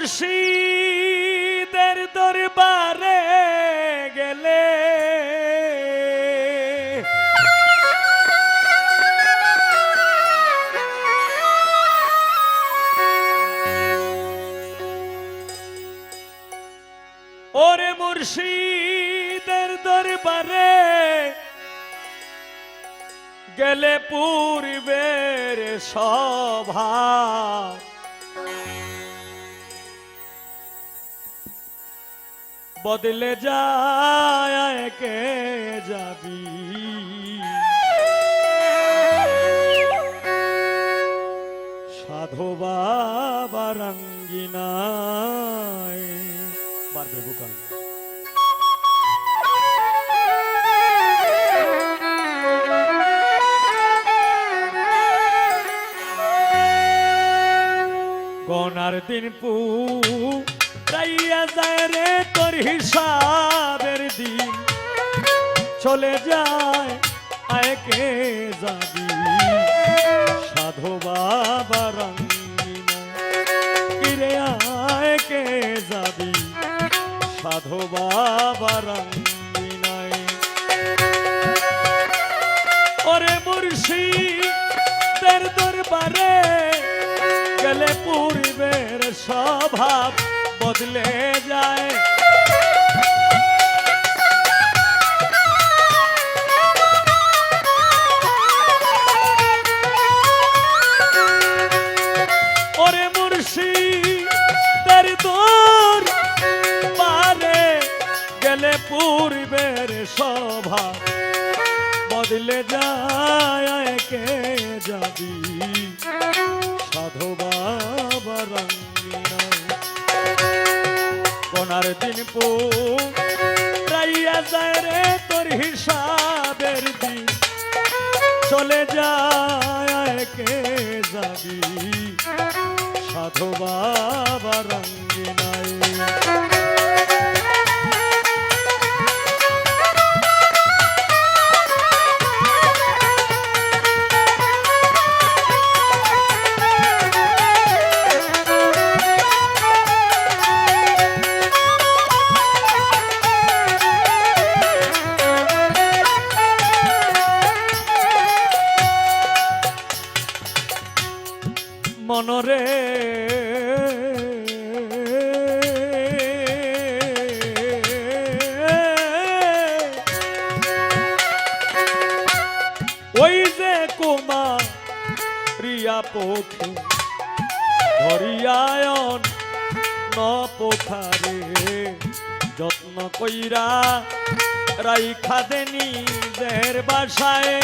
মুর্শিদের দরবারে গেলে। ওরে মুর্শিদের দরবারে গেলে পূর্বের সভা বদলে যায় যাবি? সাধু বাবা রঙ্গিনায়। বাড়বে বুকাল। গনার দিন পু হিসাবের দিন চলে যায়, আয় কে যাবি সাধু বাবা রঙ্গিনা কিরে আয় কে যাবি সাধু বাবা রঙ্গিনায় ওরে মুর্শি তের দরবারে গেলে পূর্বের স্বভাব বদলে যায়। মুর্শি তের দোর পারে গেলে পূর্বের স্বভাব বদলে যায় কে যাবি সাধু বাবা রঙ্গিনা কোনার দিন পু রাইয়া যায় রে তোর হিসাবের দিন। চলে যায় কে যাবি সাধু বাবা রঙ্গিনায় মনরে। ওই যে কুমার প্রিয়া পথে ধরিয়ায়ন ন পোথারে যত্ন কইরা রাইখা দেনি দের বাসায়।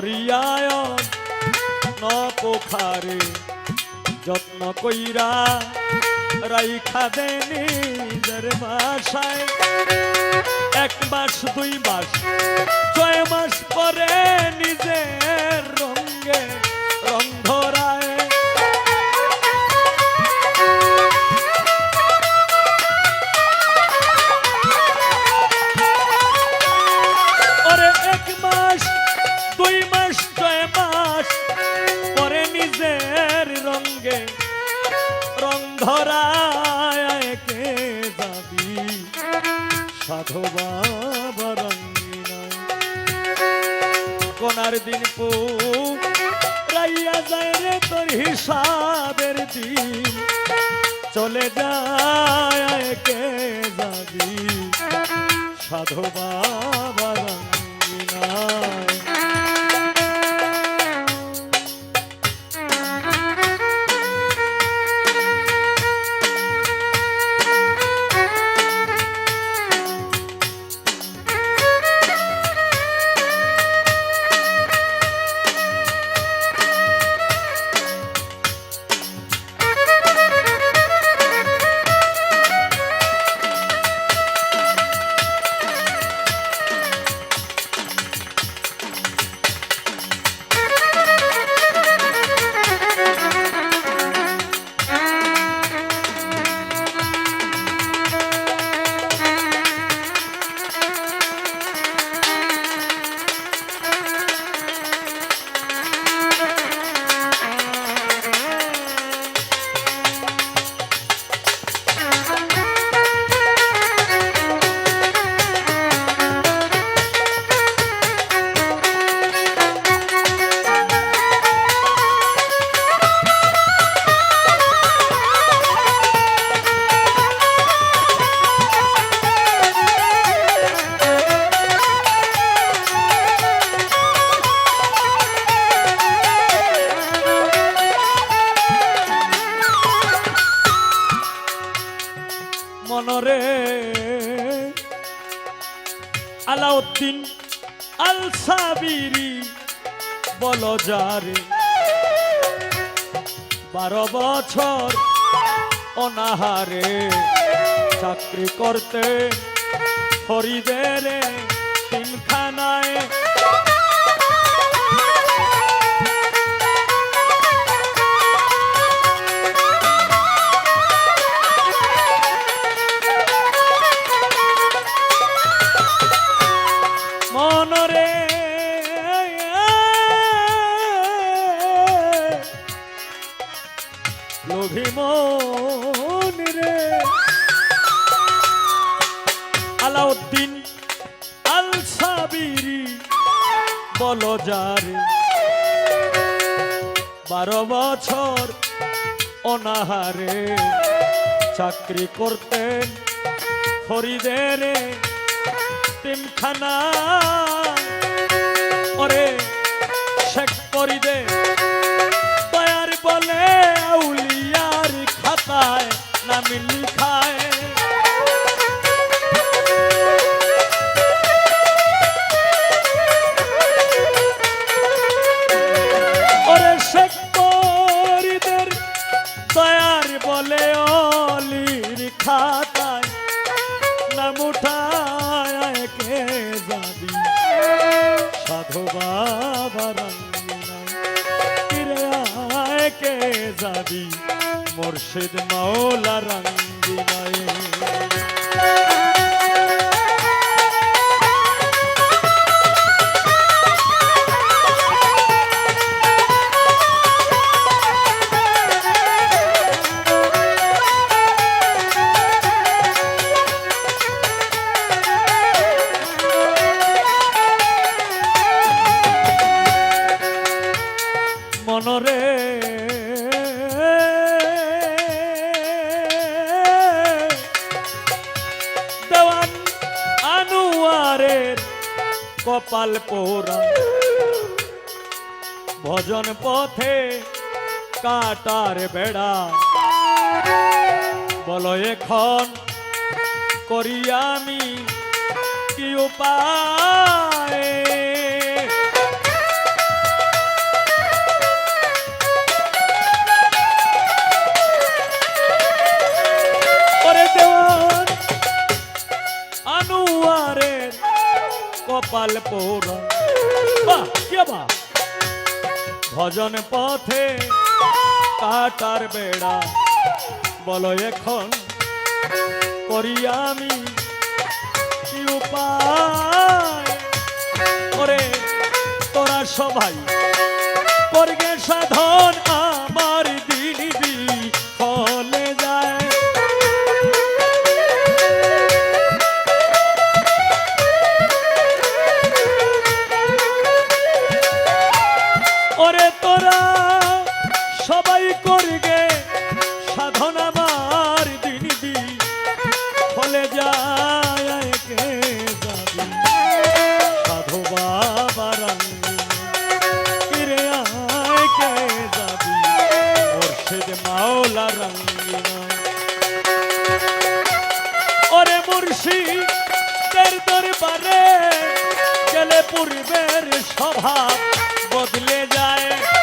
ধরিয়ায়ন ন পোখারে যত্ন কইরা রাইখা দেনি নিজের বাসায়। এক মাস, দুই মাস, ছয় মাস পরে নিজের রঙ্গে রং ধরায় কোনার দিন পু যায় রে তোর হিসাবের দিন। চলে যায় কে যাবি সাধু বাবা মনরে। আলাউদ্দিন আল সাবিরি বল যারে। বারো বছর অনাহারে চাকরি করতে হরিদের তিনখানায় লোভী মন রে। আলাউদ্দিন আল সাবিরি বল যারে বারো বছর অনাহারে চাকরি করতেন ফরিদের তিনখানা। ওরে শেখ করিদে খাতায় নামি লিখায় ওরে মুর্শিদ মৌলা রঙ্গিনায় ভজন পথে কাটার বেড়া। বলো এখন করি আমি কি উপায়? আনুয়ারের কপাল পোড়া বাহ, কে বাহ। ভজন পথে কাটার বেড়া। বলো এখন করি আমি উপায়? করে তোরা সবাই করগে সাধন তোরা, সবাই করগে সাধন আমার দিন দি ফলে যায় কে যাবি। সাধু বাবা রঙ্গিনী ফিরে আয় কে যাবি? মুর্শিদ মাওলা রঙ্গিনা ওরে মুর্শিদের দরবারে গেলে পূর্বের স্বভাব। बदले जाए।